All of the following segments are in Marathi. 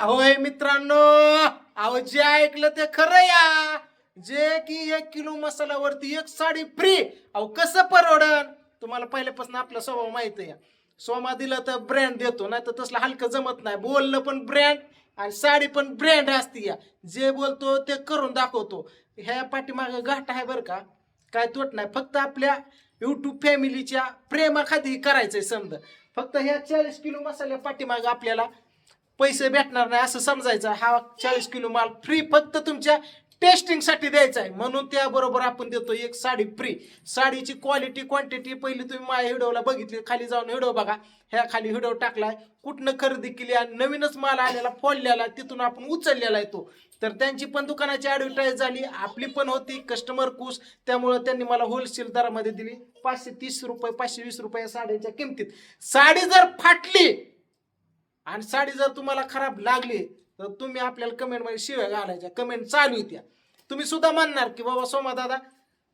होय मित्रांनो अहो जे ऐकलं ते खरं या. जे की एक किलो मसाल्यावरती एक साडी फ्री अहो कसं परवडन? तुम्हाला पहिल्यापासून आपला स्वभाव माहीत आहे सोमा दिलं तर ब्रँड देतो नाही तर तसलं हलकं जमत नाही. बोललं पण ब्रँड आणि साडी पण ब्रँड असते या. जे बोलतो ते करून दाखवतो. ह्या पाठीमागं घाट आहे बरं का? काय तोट नाही. फक्त आपल्या युट्यूब फॅमिलीच्या प्रेमाखाती करायचंय समजा. फक्त ह्या चाळीस किलो मसाल्या पाठीमागं आपल्याला पैसे भेटणार नाही असं समजायचं. हा चाळीस किलो माल फ्री फक्त तुमच्या टेस्टिंगसाठी द्यायचा आहे. म्हणून त्याबरोबर आपण देतो एक साडी फ्री साडीची क्वालिटी क्वांटिटी पहिली तुम्ही माझ्या व्हिडिओला बघितली खाली जाऊन हिडो बघा. ह्या खाली व्हिडिओ टाकलाय. कुठनं खरेदी केली आणि नवीनच माल आलेला फोडलेला तिथून आपण उचललेला आहे तो. तर त्यांची पण दुकानाची ॲडव्हर्टाईज झाली. आपली पण होती कस्टमर खुश त्यामुळं त्यांनी मला होलसेल दरामध्ये दिली. पाचशे तीस रुपये पाचशे वीस रुपये साड्यांच्या किमतीत. साडी जर फाटली आणि साडी जर तुम्हाला खराब लागली तर तुम्ही आपल्याला कमेंटमध्ये शिव्या घालायच्या. कमेंट चालू येत्या तुम्ही सुद्धा म्हणणार की बाबा सोमा दादा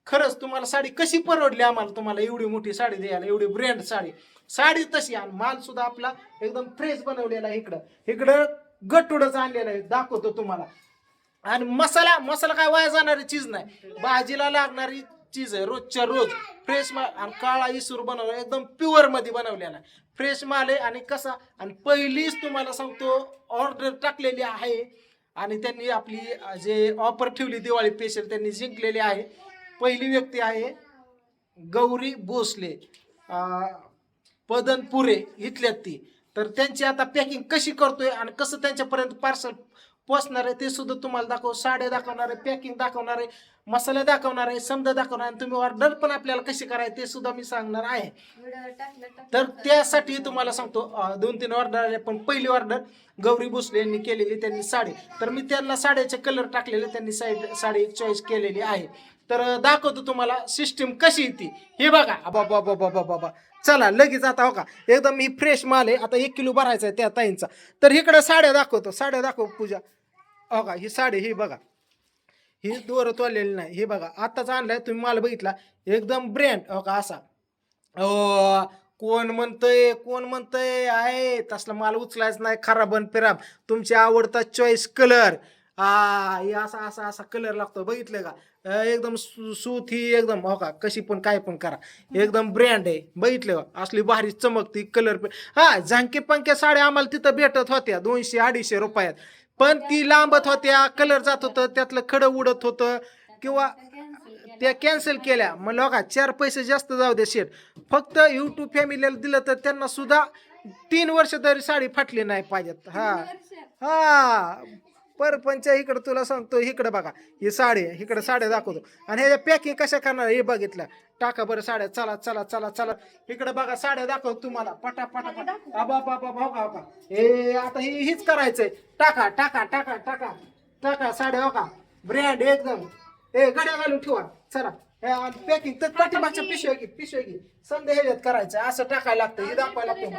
खरंच तुम्हाला साडी कशी परवडली आम्हाला? तुम्हाला एवढी मोठी साडी द्यायला एवढी ब्रँड साडी. साडी तशी आणि माल सुद्धा आपला एकदम फ्रेश बनवलेला आहे इकडं. इकडं गटुडच आणलेला आहे. दाखवतो तुम्हाला. आणि मसाला मसाला काय वाया जाणारी चीज नाही. भाजीला लागणारी चीज आहे रोजच्या रोज. फ्रेश माल आणि काळा इसूर बनवला एकदम प्युअरमध्ये बनवलेला फ्रेश माल आहे आणि कसा? आणि पहिलीच तुम्हाला सांगतो ऑर्डर टाकलेली आहे. आणि त्यांनी आपली जे ऑफर ठेवली दिवाळी स्पेशल त्यांनी जिंकलेली आहे. पहिली व्यक्ती आहे गौरी भोसले. पदनपुरे इथल्यात ती. तर त्यांची आता पॅकिंग कशी करतोय आणि कसं त्यांच्यापर्यंत पार्सल पोचणार आहे ते सुद्धा तुम्हाला दाखव साड्या दाखवणार आहे पॅकिंग दाखवणार आहे. मसाले दाखवणार आहे समजा दाखवणार आहे आणि तुम्ही ऑर्डर पण आपल्याला कशी करायची ते सुद्धा मी सांगणार आहे. तर त्यासाठी तुम्हाला सांगतो दोन तीन ऑर्डर आले पण पहिली ऑर्डर गौरी भोसले यांनी केलेली त्यांनी साडी. तर मी त्यांना साड्याचे कलर टाकलेले त्यांनी साडी साडी चॉईस केलेली आहे. तर दाखवतो तुम्हाला सिस्टीम कशी येते हे बघा. बाबा बाबा बाबा बाबा चला लगेच आता हो का? एकदम ही फ्रेश माल आहे. आता एक किलो भरायचा आहे त्या ताईंचा. तर इकडे साड्या दाखवतो. साड्या दाखव पूजा. हो का? ही साडी ही बघा. हे दोर तोडलेली नाही. हे बघा आत्ताच आणलाय तुम्ही माल बघितला. एकदम ब्रँड हो का असा. ओ कोण म्हणतंय कोण म्हणतंय आहे तसला माल उचलायच नाही खराब आणि फिराब तुमची आवडता चॉईस कलर आ हे असा असा असा कलर लागतो बघितलं का? एकदम सु- सुथी एकदम हो का कशी पण काय पण करा. एकदम ब्रँड आहे बघितलं का? असली भारी चमकती कलर हा झांके पंख्या साड्या आम्हाला तिथं भेटत होत्या दोनशे अडीचशे रुपयात. पण ती लांबत होत्या कलर जात होतं त्यातलं खडं उडत होतं किंवा त्या कॅन्सल केल्या. म्हणलं का चार पैसे जास्त जाऊ दे शेट फक्त युट्यूब फॅमिलीला दिलं तर त्यांना सुद्धा तीन वर्ष तरी साडी फाटली नाही पाहिजेत. हा. हा. परपंच इकडं तुला सांगतो इकडं बघा. ही साडी आहे इकडं साड्या दाखवतो. आणि ह्याच्या पॅकिंग कशा करणार हे बघितलं. टाका बरं साड्या चला चला चला चला. इकडं बघा साड्या दाखव तुम्हाला. पटा पटा पटा. बाबा का हे आता ही हीच करायचंय. टाका टाका टाका टाका. टाका साड्या हो का? ब्रँड एकदम. ए गड्या घालून ठेवा. चला. पॅकिंग तर पाठीमागच्या पिशव्या घे पिशव्या घे. समजा ह्याच्यात करायचं असं टाकायला लागतं. हे दाखवायला लागतं.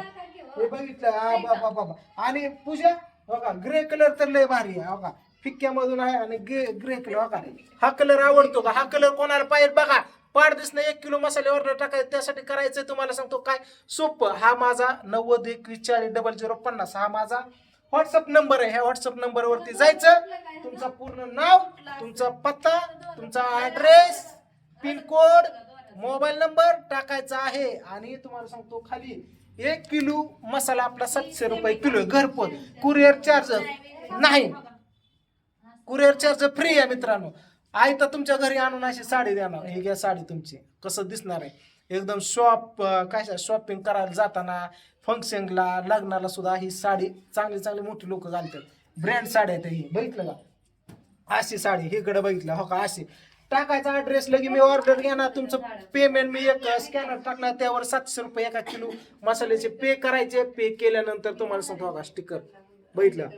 हे बघितलं. बाबा बाबा आणि पूजा? हो का? ग्रे कलर तर लय भारी आहे हो का? फिक्क्यामधून आहे आणि ग्रे ग्रे कलर हो का? हा कलर आवडतो का? हा कलर कोणाला पाहिजे? बघा पाठ दिसणं एक किलो मसाले ऑर्डर टाकायचं त्यासाठी करायचं तुम्हाला सांगतो काय? सोपं. हा माझा नव्वद एकवीस चाळीस डबल झिरो पन्नास. हा माझा व्हॉट्सअप नंबर आहे. ह्या व्हॉट्सअप नंबरवरती जायचं. तुमचा पूर्ण नाव तुमचा पत्ता तुमचा ऍड्रेस पिनकोड मोबाईल नंबर टाकायचा आहे. आणि तुम्हाला सांगतो खाली एक किलो मसाला आपला सातशे रुपये किलो आहे, घरपोच. कुरिअर चार्ज नाही. कुरिअर चार्ज फ्री आहे मित्रांनो. आई तर तुमच्या घरी आणून अशी साडी देणार. ही घ्या साडी तुमची. कसं दिसणार आहे? एकदम शॉप काय शॉपिंग करायला जाताना फंक्शनला लग्नाला सुद्धा ही साडी चांगली चांगली मोठी लोक घालतात. ब्रँड साडी आहेत ही. बघितलं का? अशी साडी. हे कडे बघितलं. हो का? अशी. टाकायचा ऍड्रेस लगे मी ऑर्डर घेणार तुमचं पेमेंट मी एक स्कॅनर टाकणार त्यावर सातशे रुपये एका किलो मसाल्याचे पे करायचे. पे केल्यानंतर तुम्हाला सांगतो बघा स्टिकर बघितलं?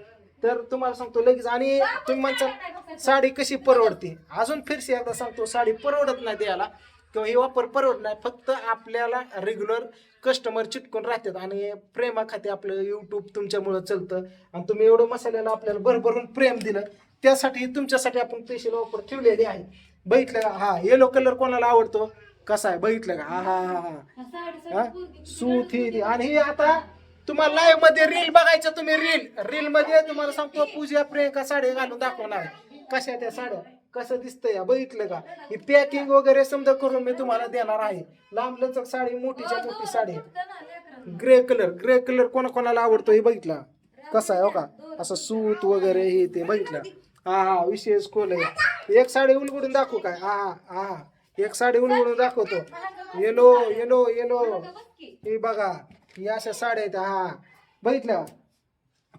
तर तुम्हाला सांगतो लगेच. आणि तुम्ही म्हणता साडी कशी परवडते? अजून फिरशी एकदा सांगतो साडी परवडत नाही द्यायला. किंवा हे वापर परवडत नाही फक्त आपल्याला रेग्युलर कस्टमर चिटकून राहतात. आणि प्रेमाखाते आपलं यूट्यूब तुमच्यामुळं चलतं. आणि तुम्ही एवढं मसाल्याला आपल्याला भरभरून प्रेम दिलं त्यासाठी तुमच्यासाठी आपण स्पेशल ऑफर ठेवलेली आहे. बघितलं का? हा येलो कलर कोणाला आवडतो? कसा आहे? बघितलं का? हा हा हा हा. हा? सूत ही. आणि ही आता तुम्हाला लाईव्हमध्ये रील बघायचं तुम्ही रील रील मध्ये तुम्हाला सांगतो पूजा प्रियंका साडी घालून दाखवणार. कशा त्या साड्या? कसं दिसतंय? या बघितलं का? ही पॅकिंग वगैरे समजा करून मी तुम्हाला देणार आहे. लांब लचक साडी मोठीच्या मोठी sari. Grey colour grey colour कोणा कोणाला आवडतो हे बघितलं? कसा आहे हो का? असं सूत वगैरे हे ते बघितलं. हा हा विशेष खोल आहे. एक साडी उलगडून दाखवू काय? हा हा हा एक साडी उलगडून दाखवतो. Yellow yellow yellow. हे बघा ही अशा साड्या आहेत. हा बघितल्या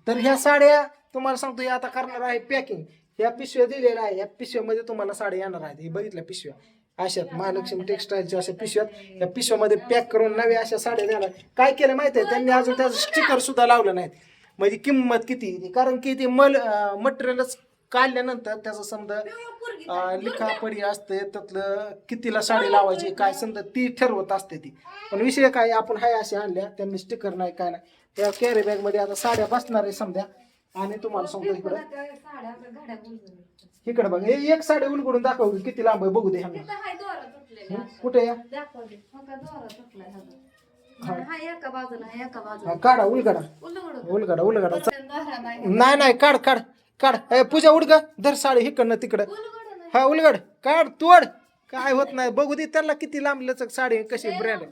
तर ह्या साड्या तुम्हाला सांगतो हे आता करणार आहे पॅकिंग ह्या पिशव्या दिलेल्या आहे. या पिशव्यामध्ये तुम्हाला साड्या येणार आहेत. हे बघितल्या पिशव्या? अशात महालक्ष्मी टेक्सटाईलच्या अशा पिशव्यात या पिशव्यामध्ये पॅक करून नव्या अशा साड्या देणार काय केलं माहिती आहे त्यांनी अजून त्याचं स्टिकर सुद्धा लावलं नाहीत. म्हणजे किंमत किती? कारण की ते मल मटेरियलच काढल्यानंतर त्याचं समजा लिखापडी असते त्यातलं कितीला साडी लावायची काय समजा ती ठरवत असते ती. पण विषय काय आपण हाय अशा आणल्या त्यांनी स्टिकर नाही काय नाही. त्या कॅरी बॅगमध्ये आता साड्या बसणार आहे समजा आणि तुम्हाला सांगतो इकडं. इकडे बघा हे एक साडी उलगडून दाखव किती लांब आहे बघू दे ह्यांना. कुठे या? काढा उलगडा. उलगडा उलगडा. नाही नाही काढ काढ. काढ. ए, पूजा उडग धर साडी इकडनं तिकडं. हा उलगड. काढ तोड. काय होत नाही. बघू दे त्याला किती लांब लचक साडी आहे, कशी ब्रँड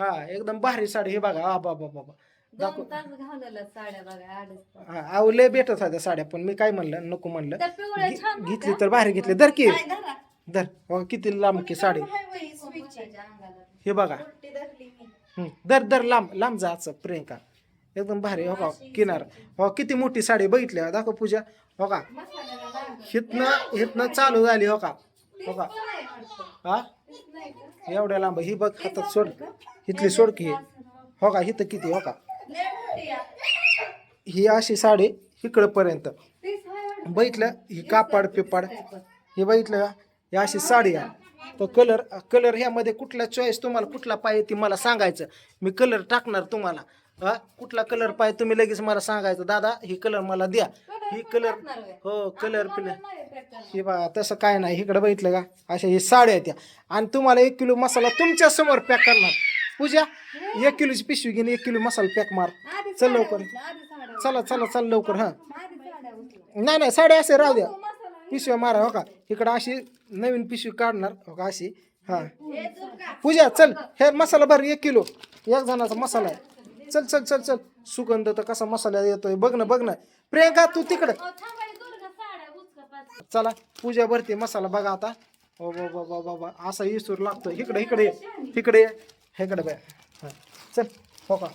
हा एकदम भारी साडी हे बघा. हा बाबा बाबा दोन तास घालवलं साड्या बघा. हा अहो, लय भेटत होत्या साड्या पण मी काय म्हणलं नको म्हणलं. त्या पिवळ्या छान घे- घेतली तर भारी घेतली. धर की. काय धरा? धर. हो किती लांब की साडी. पोपटाच्या अंगाला. हे बघा. हं, धर धर लांब लांब जायचं प्रियंका. एकदम भारी हो का? किनार. हो किती मोठी साडी बघितली हो, दाखव पूजा. हो का. हितनं हितनं चालू झाली हो का? हो का. हा? एवढ्या लांब. ही बघ हातात सोड. हितली सोड की. ही. हो का? हिथं किती हो का. ही अशी साडी इकडं पर्यंत तीच आहे वाटतं. बघितलं? ही कापड पिपाड. हे बघितलं का? ही अशी साडी आहे. तर कलर कलर ह्यामध्ये कुठला चॉईस तुम्हाला कुठला पाहिजे ती मला सांगायचं. मी कलर टाकणार तुम्हाला. हा? कुठला कलर पाहिजे तुम्ही लगेच मला सांगायचं. दादा ही कलर मला द्या. ही कलर हो कलर पिलर. हे बघा तसं काय नाही. इकडे बघितलं का? अशा ही साड्या आहेत त्या. आणि तुम्हाला एक किलो मसाला तुमच्यासमोर पॅक करणार. पूजा एक किलोची पिशवी घेऊन एक किलो मसाला पॅक मार. चल लवकर. चला चला चल लवकर हां. नाही नाही साड्या असे राहू द्या. पिशव्या मारा हो का? इकडं अशी नवीन पिशवी काढणार हो का अशी? हां. पूजा चल. हे मसाला भर एक किलो. एक जणाचा मसाला. आहे चल चल चल चल. सुगंध तर कसा मसाला येतोय बघ ना बघ ना. प्रियंका तू तिकडं. चला पूजा भरते मसाला बघा आता. हो बाबा बाबा बाबा असा इसूर लागतो इकडे इकडे. इकडे. इकडे बाय हां. चल हो का.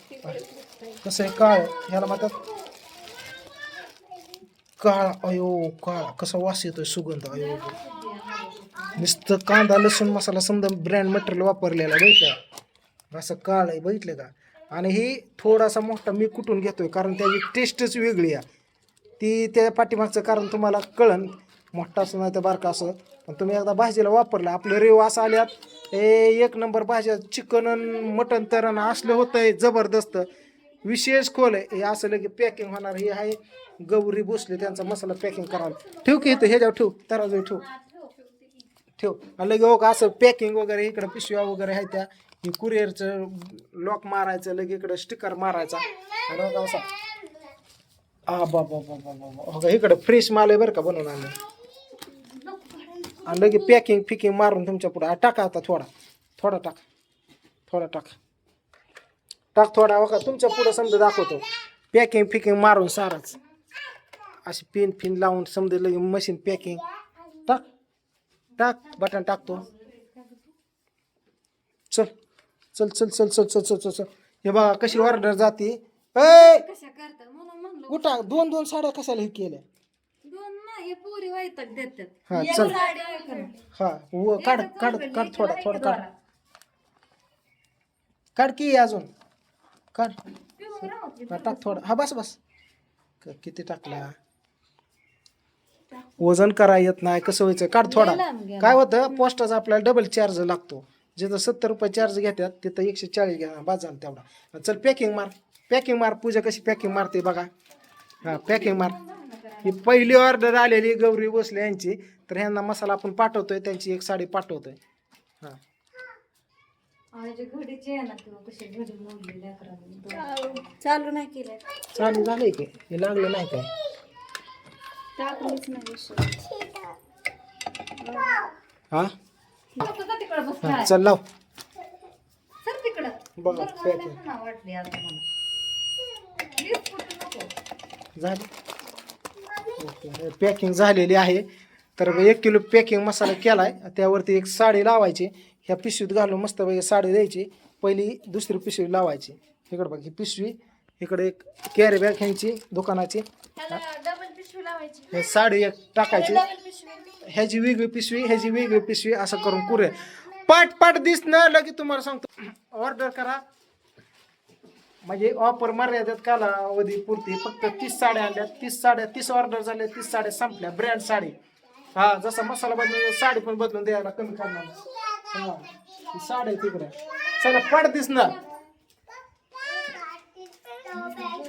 कसं आहे काळ ह्याला म्हणतात काळा अयो काळा. कसा वास येतोय सुगंध अयो. नुसतं कांदा लसूण मसाला समजा ब्रँड मटेरियल वापरलेला बघितलं असं काळ आहे बघितलं का? आणि ही थोडासा मोठा मी कुठून घेतोय? कारण त्याची टेस्टच वेगळी आहे. ती त्या पाठीमागचं कारण तुम्हाला कळन. मोठा असं नाही तर बारका असं. पण तुम्ही एकदा भाजीला वापरलं आपलं रेव असं आल्यात. ए एक नंबर भाज्या चिकन मटन तर असलं होतंय जबरदस्त. विशेष खोल आहे. हे असं लगे पॅकिंग होणार हे आहे. गौरी भोसले त्यांचा मसाला पॅकिंग करावा. ठेव की इथं ह्याच्यावर ठेव तराजू ठेव. ठेव. आणि लगे हो का असं पॅकिंग वगैरे इकडं पिशव्या वगैरे आहे त्या. हे कुरिअरचं लॉक मारायचं लगे इकडं स्टिकर मारायचा. आणि हो का असा. हा बा बा बा बा बा हो का इकडं फ्रेश माल आहे बरं का बनवून आणलं. आणि लगे पॅकिंग फिकिंग मारून तुमच्या पुढं. टाका आता थोडा. थोडा टाक. थोडा टाक. टाक थोडा हो का? तुमच्या पुढं समजा दाखवतो. पॅकिंग फिकिंग मारून साराच. अशी पिन फिन लावून समजा लगे मशीन पॅकिंग टाक. टाक. बटन टाकतो. चल. चल चल चल चल चल चल चल. चल हे बघा कशी ऑर्डर जाते. म्हणलं. उठा. दोन दोन साड्या कशाला हे केल्या? हे हा चल? हा व काढ काढ काढ थोडा थोडा काढ. काढ की अजून. हा, टाक थोडा हा बस बस. क- किती टाकला? वजन करा येत नाही कसं व्हायचं? काढ थोडा. काय होतं पोस्टाचा आपल्याला डबल चार्ज लागतो. जिथं सत्तर रुपये चार्ज घेतात तिथं एकशे चाळीस घ्या बाजार तेवढा. चल पॅकिंग मार. पॅकिंग मार पूजा कशी पॅकिंग मारते बघा. हा पॅकिंग मार. ही पहिली ऑर्डर आलेली गौरी भोसले यांची. तर ह्यांना मसाला आपण पाठवतोय त्यांची एक साडी पाठवतोय. हा. माझ्या घडीची आहे ना किंवा कशी घडी मोडली लेकरांनी चालू नाही केलं चालू झालंय की हे लागलं नाही काय? टाकलीच नाही विषय. हा? तिकडे बस काय चल लाव. सर तिकडं. बघा, दुर्गा पॅक मला हाणा वाटली आता मला. प्लीज कुठं नको? झाली. पॅकिंग झालेली आहे. तर एक किलो पॅकिंग मसाला केलाय त्यावरती एक साडी लावायची ह्या पिशवीत घालून मस्तपैकी साडी द्यायची पहिली दुसरी पिशवी लावायची. इकडे बघ ही पिशवी इकडे एक कॅरी बॅग घ्यायची दुकानाची. हे साडी एक टाकायची. ह्याची वेगळी पिशवी ह्याची वेगळी पिशवी असं करून कुरे पाट पाट दिसणं लगे तुम्हाला सांगतो. ऑर्डर करा. म्हणजे ऑफर मर्यादित कालावधी पुरती फक्त तीस साड्या आणल्या तीस साड्या तीस ऑर्डर झाल्या तीस साड्या संपल्या. ब्रँड साडी. हा जसा मसाला बदलून साडी पण बदलून द्यायला कमी करणार हा साडी तिकडे चला पड दिसणार